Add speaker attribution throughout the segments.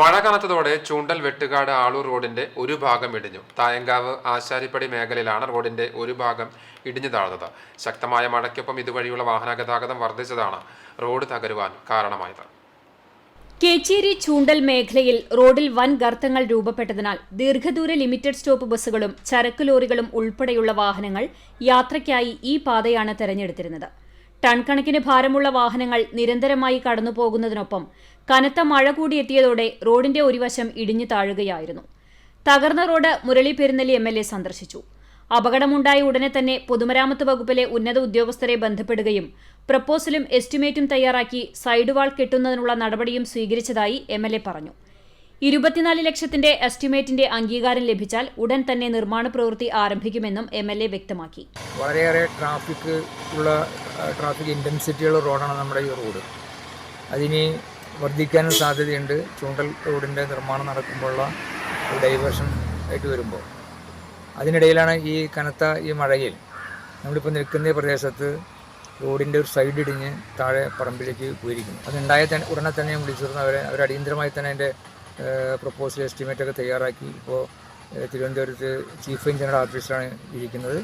Speaker 1: മഴ കനത്തതോടെ ചൂണ്ടൽ വെട്ടുകാട് ആളൂർ റോഡിന്റെ ഒരു ഭാഗം ഇടിഞ്ഞു. തായങ്കാവ് ആശാരിപ്പടി മേഖലയിലാണ് റോഡിന്റെ ഒരു ഭാഗം ഇടിഞ്ഞു താഴ്ന്നത്. ശക്തമായ മഴയ്ക്കൊപ്പം ഇതുവഴിയുള്ള വാഹനഗതാഗതം വർദ്ധിച്ചതാണ് റോഡ് തകരുവാൻ കാരണമായത്.
Speaker 2: കേച്ചേരി ചൂണ്ടൽ മേഖലയിൽ റോഡിൽ വൻ ഗർത്തങ്ങൾ രൂപപ്പെട്ടതിനാൽ ദീർഘദൂര ലിമിറ്റഡ് സ്റ്റോപ്പ് ബസ്സുകളും ചരക്ക് ലോറികളും ഉൾപ്പെടെയുള്ള വാഹനങ്ങൾ യാത്രയ്ക്കായി ഈ പാതയാണ് തെരഞ്ഞെടുത്തിരുന്നത്. ടൺ കണക്കിന് ഭാരമുള്ള വാഹനങ്ങൾ നിരന്തരമായി കടന്നുപോകുന്നതിനൊപ്പം കനത്ത മഴ കൂടി എത്തിയതോടെ റോഡിന്റെ ഒരു വശം ഇടിഞ്ഞു താഴുകയായിരുന്നു. തകർന്ന road Murali Perunnelli M L A സന്ദർശിച്ചു. അപകടമുണ്ടായ ഉടനെ തന്നെ പൊതുമരാമത്ത് വകുപ്പിലെ ഉന്നത ഉദ്യോഗസ്ഥരെ ബന്ധപ്പെടുകയും പ്രപ്പോസലും എസ്റ്റിമേറ്റും തയ്യാറാക്കി സൈഡ് വാൾ കെട്ടുന്നതിനുള്ള നടപടിയും സ്വീകരിച്ചതായി എം പറഞ്ഞു. ഇരുപത്തിനാല് ലക്ഷത്തിന്റെ എസ്റ്റിമേറ്റിന്റെ അംഗീകാരം ലഭിച്ചാൽ ഉടൻ തന്നെ നിർമ്മാണ പ്രവൃത്തി ആരംഭിക്കുമെന്നും എം എൽ എ വ്യക്തമാക്കി.
Speaker 3: വളരെയേറെ ട്രാഫിക് ഉള്ള ട്രാഫിക് ഇന്റൻസിറ്റിയുള്ള റോഡാണ് നമ്മുടെ ഈ റോഡ് അതിനി വർദ്ധിക്കാനും സാധ്യതയുണ്ട്. ചൂണ്ടൽ റോഡിന്റെ നിർമ്മാണം നടക്കുമ്പോഴുള്ള ഡൈവേർഷൻ ആയിട്ട് വരുമ്പോൾ. അതിനിടയിലാണ് ഈ കനത്ത ഈ മഴയിൽ നമ്മളിപ്പോൾ നിൽക്കുന്ന ഈ പ്രദേശത്ത് റോഡിന്റെ ഒരു സൈഡ് ഇടിഞ്ഞ് താഴെ പറമ്പിലേക്ക് പോയിരിക്കുന്നു. അതുണ്ടായ തന്നെ ഉടനെ തന്നെ വിളിച്ചിരുന്നു അവരെ. അവർ അടിയന്തരമായി തന്നെ അതിന്റെ പ്രപ്പോസൽ എസ്റ്റിമേറ്റൊക്കെ തയ്യാറാക്കി. ഇപ്പോൾ തിരുവനന്തപുരത്ത് ചീഫ് എഞ്ചിനീയർ ഓഫീസിലാണ് ഇരിക്കുന്നത്.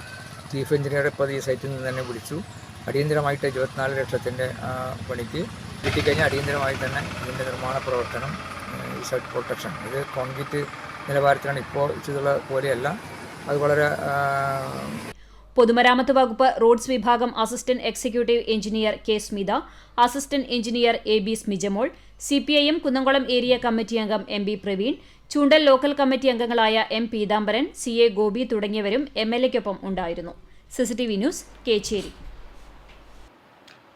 Speaker 3: ചീഫ് എഞ്ചിനീയർ ഇപ്പോൾ ഈ സൈറ്റിൽ നിന്ന് തന്നെ വിളിച്ചു. അടിയന്തരമായിട്ട് ഇരുപത്തിനാല് ലക്ഷത്തിന്റെ പണിക്ക് കിട്ടിക്കഴിഞ്ഞാൽ അടിയന്തരമായി തന്നെ ഇതിന്റെ നിർമ്മാണ പ്രവർത്തനം ഈ പ്രൊട്ടക്ഷൻ. ഇത് കോൺക്രീറ്റ് നിലവാരത്തിലാണ് ഇപ്പോൾ ചെയ്തുള്ള പോലെയല്ല. അത് വളരെ
Speaker 2: പൊതുമരാമത്ത് വകുപ്പ് റോഡ്സ് വിഭാഗം assistant executive engineer K Smitha assistant engineer A B Smijamol C P I M Kunnamkulam area committee അംഗം M B Praveen Choondal local committee അംഗങ്ങളായ M Peethambaran C A Gopi തുടങ്ങിയവരും എം എൽ എക്കൊപ്പം ഉണ്ടായിരുന്നു. CCTV news Kechery.